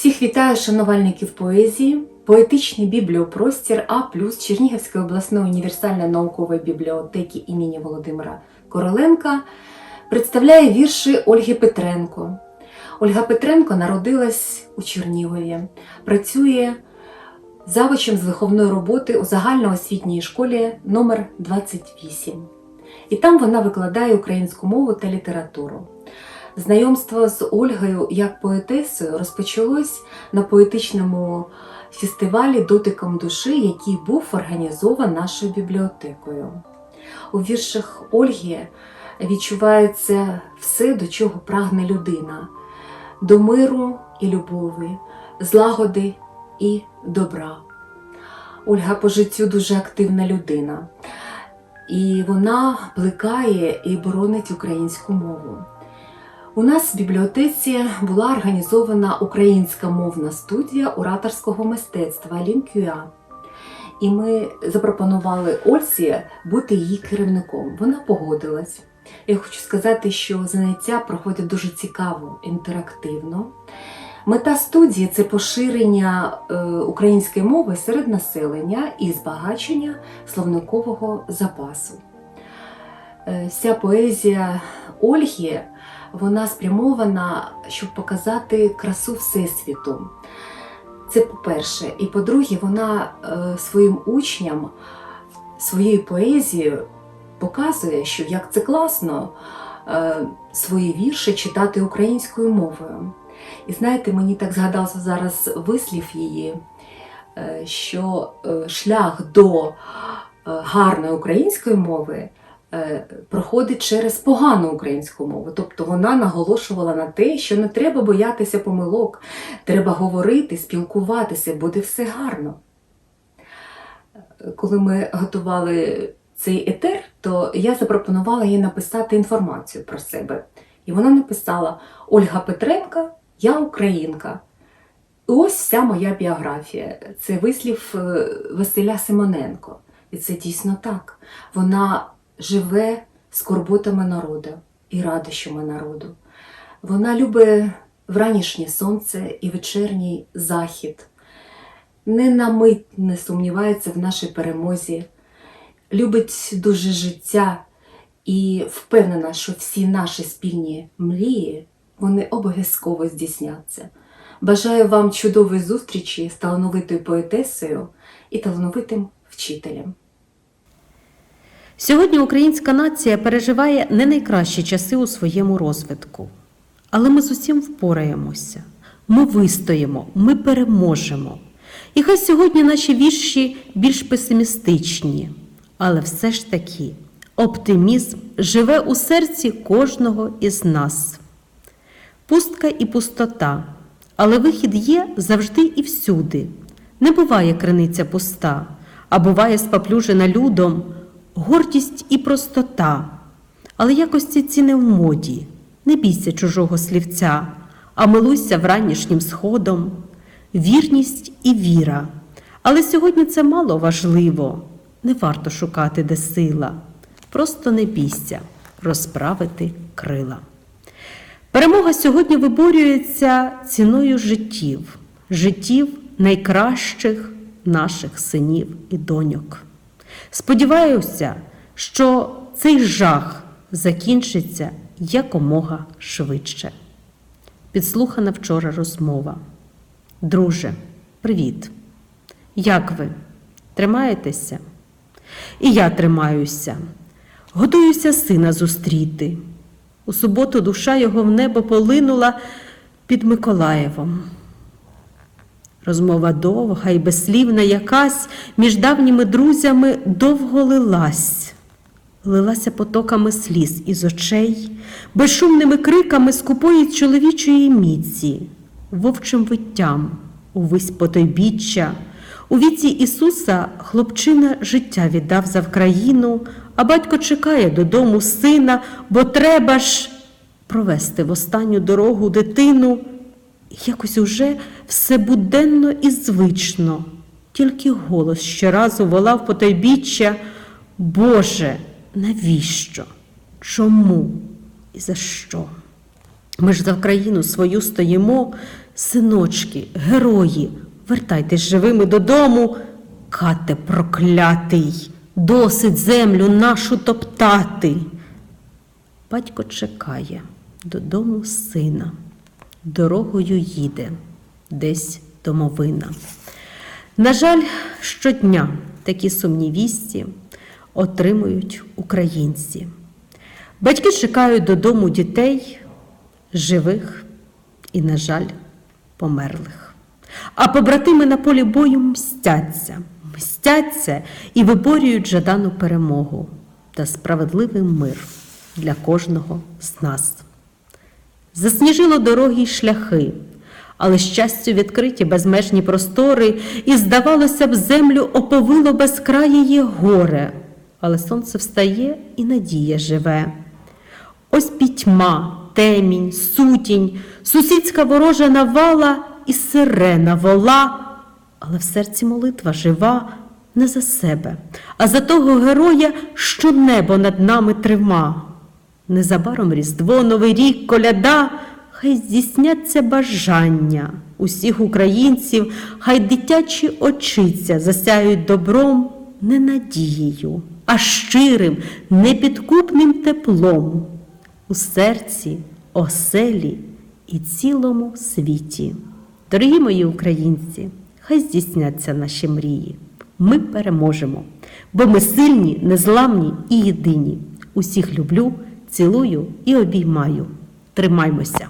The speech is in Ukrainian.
Всіх вітаю шанувальників поезії, поетичний бібліопростір А плюс Чернігівської обласної універсальної наукової бібліотеки імені Володимира Короленка представляє вірші Ольги Петренко. Ольга Петренко народилась у Чернігові, працює завучем з виховної роботи у загальноосвітній школі номер 28 І там вона викладає українську мову та літературу. Знайомство з Ольгою як поетесою розпочалось на поетичному фестивалі Дотиком душі, який був організований нашою бібліотекою. У віршах Ольги відчувається все, до чого прагне людина: до миру і любові, злагоди і добра. Ольга по життю дуже активна людина, і вона плекає і боронить українську мову. У нас в бібліотеці була організована українська мовна студія ораторського мистецтва Лінкюа. І ми запропонували Ольсі бути її керівником. Вона погодилась. Я хочу сказати, що заняття проходять дуже цікаво, інтерактивно. Мета студії це поширення е, української мови серед населення і збагачення словникового запасу. Е, Вся поезія Ольги вона спрямована, щоб показати красу Всесвіту. Це по-перше. І по-друге, вона е, своїм учням своєю поезією показує, що як це класно е, свої вірші читати українською мовою. І знаєте, мені так згадався зараз вислів її, е, що шлях до гарної української мови проходить через погану українську мову. Тобто вона наголошувала на те, що не треба боятися помилок, треба говорити, спілкуватися, буде все гарно. Коли ми готували цей етер, то я запропонувала їй написати інформацію про себе. І вона написала: Ольга Петренка, я українка. І ось вся моя біографія. Це вислів е, Василя Симоненко. І це дійсно так. Вона живе скорботами народу і радощами народу. Вона любить вранішнє сонце і вечірній захід. Не на мить не сумнівається в нашій перемозі, любить дуже життя і впевнена, що всі наші спільні мрії вони обов'язково здійсняться. Бажаю вам чудової зустрічі з талановитою поетесою і талановитим вчителем. Сьогодні українська нація переживає не найкращі часи у своєму розвитку. Але ми з усім впораємося, ми вистоїмо, ми переможемо. І хай сьогодні наші вірші більш песимістичні, але все ж таки оптимізм живе у серці кожного із нас. Пустка і пустота, але вихід є завжди і всюди. Не буває криниця пуста, а буває споплюжена людом гордість і простота. Але якості ці не в моді, не бійся чужого слівця, а милуйся вранішнім сходом, вірність і віра. Але сьогодні це мало важливо, не варто шукати, де сила. Просто не бійся розправити крила. Перемога сьогодні виборюється ціною життів, життів найкращих наших синів і доньок. Сподіваюся, що цей жах закінчиться якомога швидше. Підслухана вчора розмова. Друже, привіт! Як ви? Тримаєтеся? І я тримаюся. Готуюся сина зустріти. У суботу душа його в небо полинула під Миколаєвом. Розмова довга і безслівна якась між давніми друзями довго лилась, лилася потоками сліз із очей, безшумними криками скупої чоловічої міці, вовчим виттям увесь потойбіччя. У віці Ісуса хлопчина життя віддав за Вкраїну, а батько чекає додому сина, бо треба ж провести в останню дорогу дитину. Якось уже все буденно і звично, тільки голос щоразу волав потойбіччя Боже, навіщо? Чому і за що? Ми ж за Україну свою стоїмо, синочки, герої, вертайтесь живими додому, кате проклятий, досить землю нашу топтати. Батько чекає додому сина, дорогою їде, десь домовина. На жаль, щодня такі сумні вісті отримують українці. Батьки чекають додому дітей, живих і, на жаль, померлих. А побратими на полі бою мстяться, мстяться і виборюють жадану перемогу та справедливий мир для кожного з нас. Засніжило дороги й шляхи, але щастю відкриті безмежні простори, і, здавалося б, землю оповило безкрає горе, але сонце встає і надія живе. Ось пітьма, темінь, сутінь, сусідська ворожа навала і сирена вола, але в серці молитва жива не за себе, а за того героя, що небо над нами трима. Незабаром Різдво, Новий рік, коляда, хай здійсняться бажання усіх українців, хай дитячі очиця засяють добром, не надією, а щирим, непідкупним теплом у серці, оселі і цілому світі. Дорогі мої українці, хай здійсняться наші мрії. Ми переможемо, бо ми сильні, незламні і єдині. Усіх люблю, цілую і обіймаю. Тримаймося!